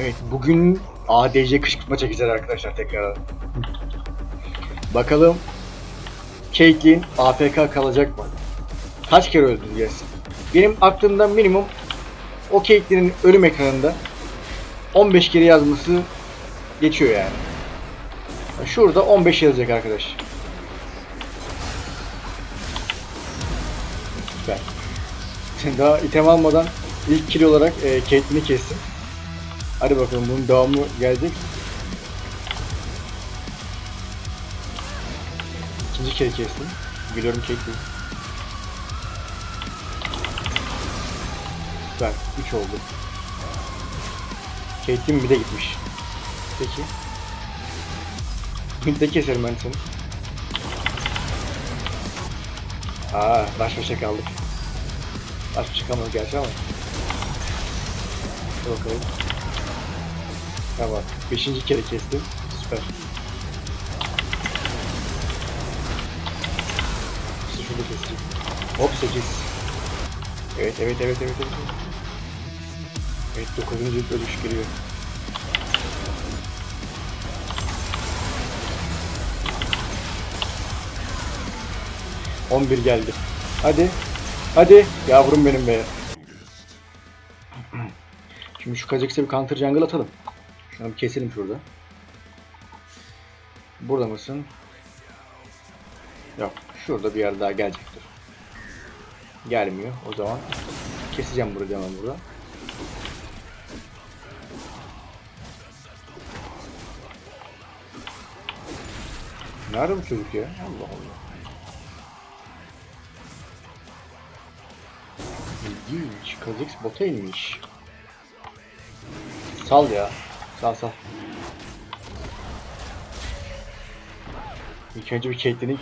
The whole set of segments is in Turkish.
Evet bugün ADC kışkırtma çekeceğiz arkadaşlar tekrar. Bakalım Caitlyn AFK kalacak mı? Kaç kere öldüreceğiz? Benim aklımda minimum o Caitlyn'in ölüm ekranında 15 kere yazması geçiyor yani. Şurada 15 yazacak arkadaş. Süper. Daha item almadan ilk kill olarak e, Caitlyn'i kestim. Hadi bakalım bunun devamı gelecek. İkinci kere kestim. Biliyorum Caitlyn. Süper. 3 oldu. Caitlyn bir de gitmiş. Peki. Bir de keserim ben seni. Aa, baş başa kaldık. Baş başa kalmadık gerçi ama. Bakalım. Tamam. Beşinci kere kestim. Süper. İşte şurada. Hop 8. Evet evet evet evet evet. Evet 9. ölüş geliyor. On bir geldi. Hadi. Hadi. Yavrum benim be. Şimdi şu Kazakistan'a bir counter jungle atalım. Şunu keselim şurada. Burada mısın? Yok. Şurada bir yer daha gelecektir. Gelmiyor. O zaman keseceğim burada hemen burada. Nerede bu çocuk ya? Allah Allah. İlginç. Kazix bota inmiş. Sal ya. Sal sal. İlk önce bir Caitlyn'i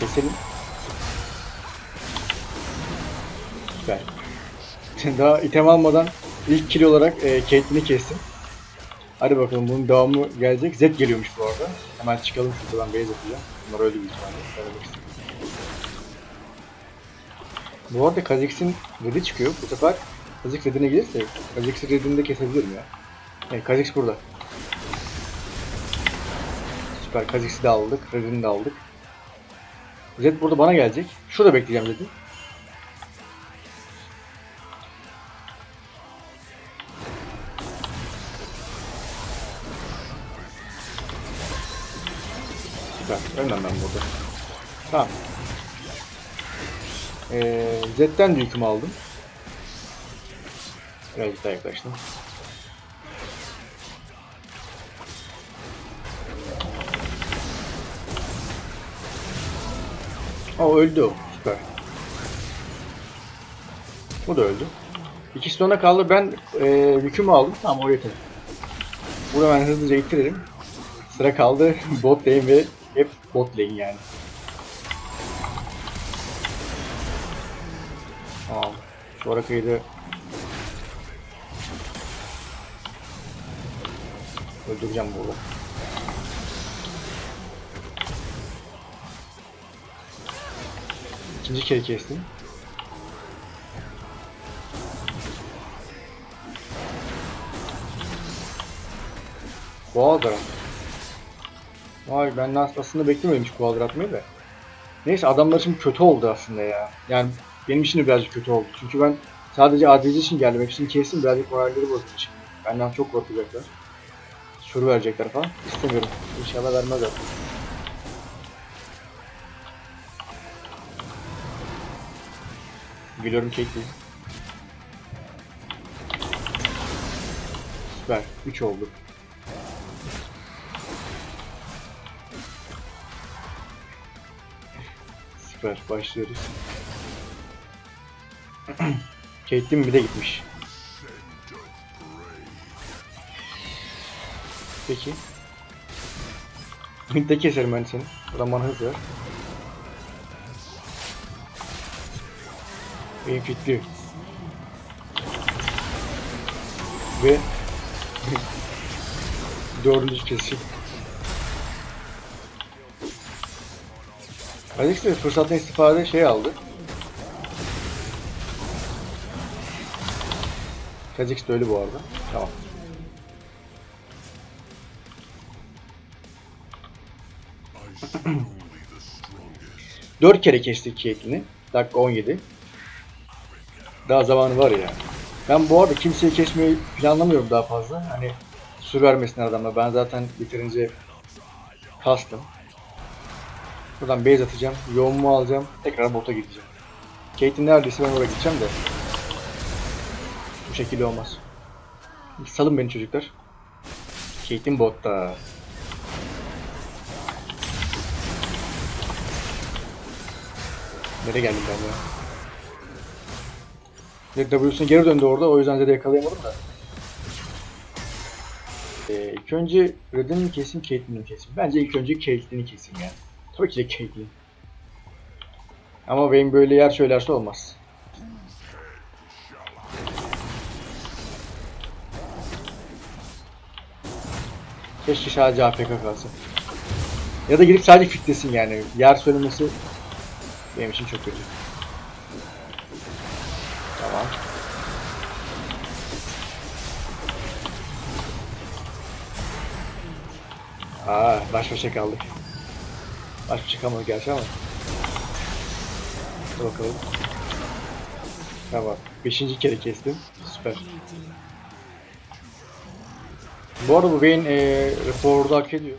keselim. Süper. Daha item almadan ilk kill olarak e, Caitlyn'i kestim. Hadi bakalım bunun devamı gelecek. Zed geliyormuş bu arada. Hemen çıkalım şuradan base atacağım. Bunlar öldü büyük ihtimalle. Söylemek istedim. Bu arada Kha'Zix'in red'i çıkıyor. Bu sefer Kha'Zix red'ine gelirse Kha'Zix'in red'ini de kesebilirim ya. Evet Kha'Zix burada. Süper Kha'Zix'i de aldık. Red'ini de aldık. Zed burada bana gelecek. Şurada bekleyeceğim Zed'i. Süper. Ben burada. Tamam. Ee, Z'den de yükümü aldım. Birazcık daha yaklaştım. O öldü o. Süper. Bu da öldü. İkisi de ona kaldı. Ben e, yükümü aldım. Tamam o yeter. Burada ben hızlıca ittirelim. Sıra kaldı bot lane ve hep bot lane yani. Tamam. Şu arakayı da öldüreceğim burada. İkinci kere kestim. Boğazlar. Vay ben aslında beklemiyordum hiç Boğazlar atmayı da. Neyse adamlar için kötü oldu aslında ya. Yani benim için de birazcık kötü oldu. Çünkü ben sadece ADC için geldim. Hepsini kestim. Birazcık moralleri bozuldu şimdi. Benden çok korkacaklar. Soru verecekler falan. İstemiyorum. İnşallah vermezler. Geliyorum Caitlyn. Süper. 3 oldu. Süper. Başlıyoruz. Caitlyn bir de gitmiş. Peki. Bir de keserim ben seni. Buradan bana Beni kilitliyor. Ve dördüncü kesim. Alex de fırsattan istifade şey aldı. Kazix de öyle bu arada. Tamam. Dört kere kestik şeklini. Dakika 17. Daha zamanı var ya. Ben bu arada kimseyi kesmeyi planlamıyorum daha fazla. Hani sür vermesin adamla. Ben zaten bitirince kastım. Buradan base atacağım. Yoğunluğu alacağım. Tekrar bota gideceğim. Caitlyn neredeyse ben oraya gideceğim de. Bu şekilde olmaz. Salın beni çocuklar. Caitlyn botta. Nereye geldim ben ya? W'suna geri döndü orada o yüzden de yakalayamadım da. Ee, ilk önce Redden'i mi keseyim, Caitlyn'i keseyim? Bence ilk önce Caitlyn'i keseyim yani. Tabii ki de Caitlyn. Ama benim böyle yer söylerse olmaz. Keşke sadece AFK kalsın. Ya da gidip sadece fitlesin yani. Yer söylemesi benim için çok kötü. Tamam. Aa, baş başa kaldık. Baş başa kalmadık gerçi ama. Dur bakalım. Tamam. Beşinci kere kestim. Süper. Bu arada bu Vayne eee raporda hak ediyor.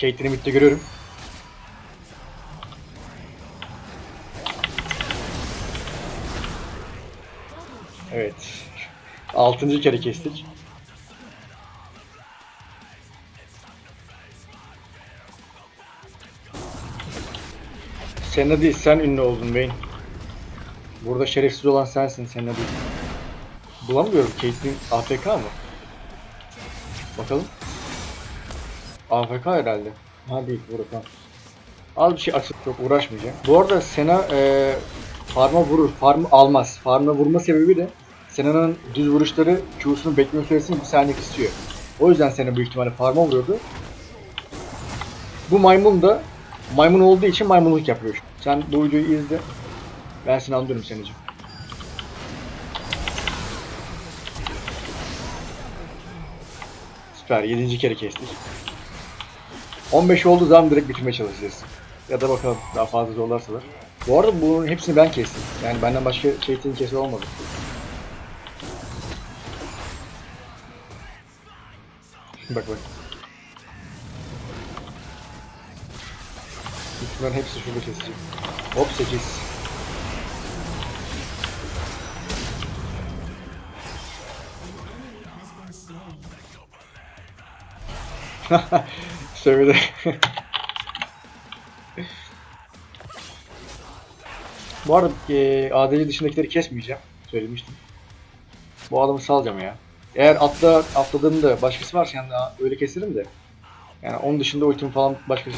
Kate'ini midde görüyorum. Evet. Altıncı kere kestik. Senna değil, sen ünlü oldun Vayne. Burada şerefsiz olan sensin, Senna değil. Bulamıyorum, Caitlyn AFK mı? Bakalım. AFK herhalde. Ha değil, burada. Az bir şey açıp çok uğraşmayacağım. Bu arada Sena e, farma vurur, farm almaz. Farma vurma sebebi de Sena'nın düz vuruşları Q'sunun bekleme süresini bir saniye istiyor. O yüzden Sena büyük ihtimalle farma vuruyordu. Bu maymun da maymun olduğu için maymunluk yapıyor. Sen bu videoyu izle. Ben seni anlıyorum Sena'cığım. Süper. 7. kere kestik. 15 olduğu zaman direkt bitirmeye çalışacağız. Ya da bakalım daha fazla zorlarsalar. Bu arada bunun hepsini ben kestim. Yani benden başka şeytin kesi olmadı. Bak bak. Bunların hepsi şurada kesecek. Hop 8. Sövdü. Bu arada e, ADC dışındakileri kesmeyeceğim. Söylemiştim. Bu adamı salacağım ya. Eğer atla, atladığımda başkası varsa yani öyle keserim de. Yani onun dışında ultim falan başkası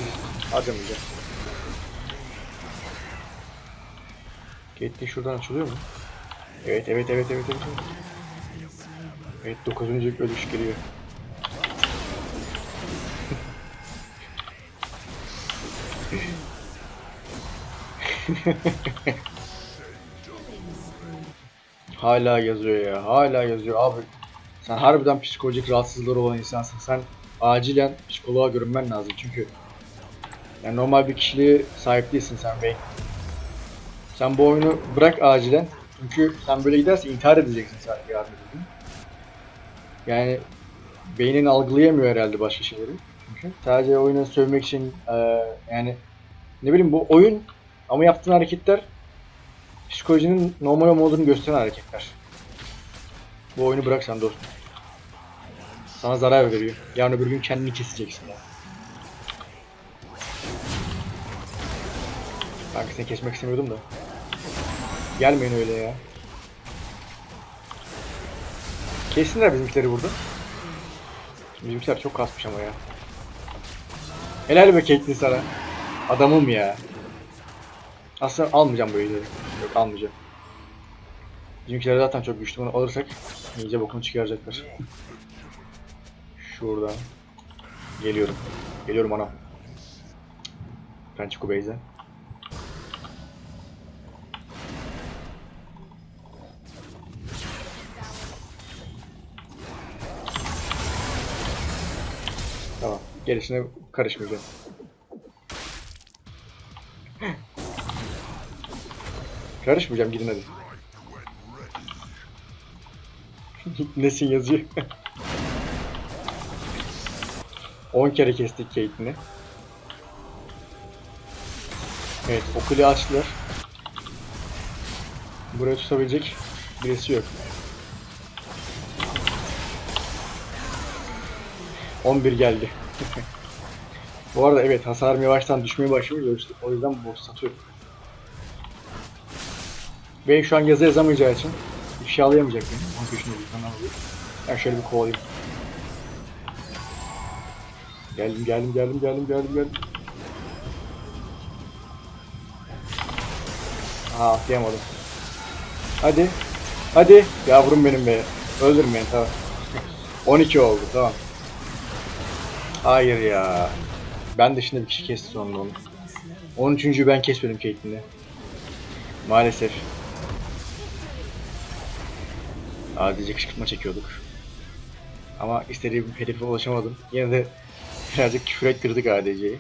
harcamayacağım. Gate'de şuradan açılıyor mu? Evet evet evet evet evet. Evet 9. ölüş geliyor. Hala yazıyor ya. Hala yazıyor abi. Sen harbiden psikolojik rahatsızlıkları olan insansın. Sen acilen psikoloğa görünmen lazım çünkü yani normal bir kişiliğe sahip değilsin sen bey. Sen bu oyunu bırak acilen. Çünkü sen böyle giderse intihar edeceksin sen yarın gün. Yani beynin algılayamıyor herhalde başka şeyleri. Çünkü sadece oyunu sövmek için eee, yani ne bileyim bu oyun ama yaptığın hareketler psikolojinin normal olmadığını gösteren hareketler. Bu oyunu bırak sen dostum. Sana zarar veriyor. Yarın öbür gün kendini keseceksin. Kanka seni kesmek istemiyordum da. Gelmeyin öyle ya. Kessinler bizimkileri burada. Bizimkiler çok kasmış ama ya. Helal be Caitlyn sana. Adamım ya. Aslında almayacağım videoyu. Yok almayacağım. Bizimkiler zaten çok güçlü. Bunu alırsak iyice bokunu çıkaracaklar. Şuradan. Geliyorum. Geliyorum anam. Pençiko Beyze. Tamam. Gerisine karışmayacağım. karışmayacağım gidin hadi. Nesin yazıyor. 10 kere kestik Kate'ini. Evet, o kuleyi açtılar. Buraya tutabilecek birisi yok. 11 geldi. Bu arada evet hasarım yavaştan düşmeye başlıyor. O yüzden bot satıyorum. Ve şu an yazı yazamayacağı için ifşalayamayacak beni. Onun peşinde bir kanal alıyor. Ben şöyle bir kovalayayım. Geldim geldim geldim geldim geldim geldim. Aa atlayamadım. Hadi. Hadi. Yavrum benim be. Öldürün beni tamam. 12 oldu tamam. Hayır ya. Ben şimdi bir kişi kesti sonunda onu. 13. ben kesmedim Caitlyn'i. Maalesef. Adice kışkırtma çekiyorduk. Ama istediğim hedefe ulaşamadım. Yine de birazcık küfür ettirdik ADC'yi.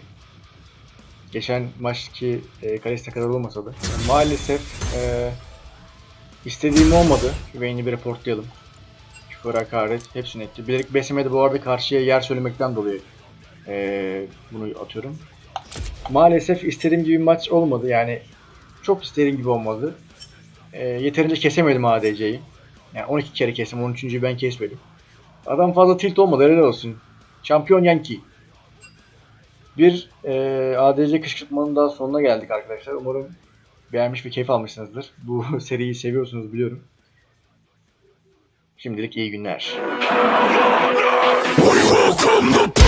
Geçen maçki e, kalesine kadar olmasa da. Maalesef e, istediğim olmadı. Wayne'i bir reportlayalım. Küfür, hakaret hepsini etti. Bilerek beslemedi bu arada karşıya yer söylemekten dolayı e, bunu atıyorum. Maalesef istediğim gibi maç olmadı yani çok istediğim gibi olmadı. E, yeterince kesemedim ADC'yi. Yani 12 kere kestim. 13. ben kesmedim. Adam fazla tilt olmadı. Helal olsun. Şampiyon Yankee. Bir e, ADC kışkırtmanın daha sonuna geldik arkadaşlar. Umarım beğenmiş ve keyif almışsınızdır. Bu seriyi seviyorsunuz biliyorum. Şimdilik iyi günler. We welcome the